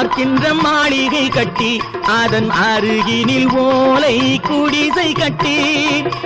பார்க்கின்ற மாளிகை கட்டி அதன் அருகினில் ஓலை குடிசை கட்டி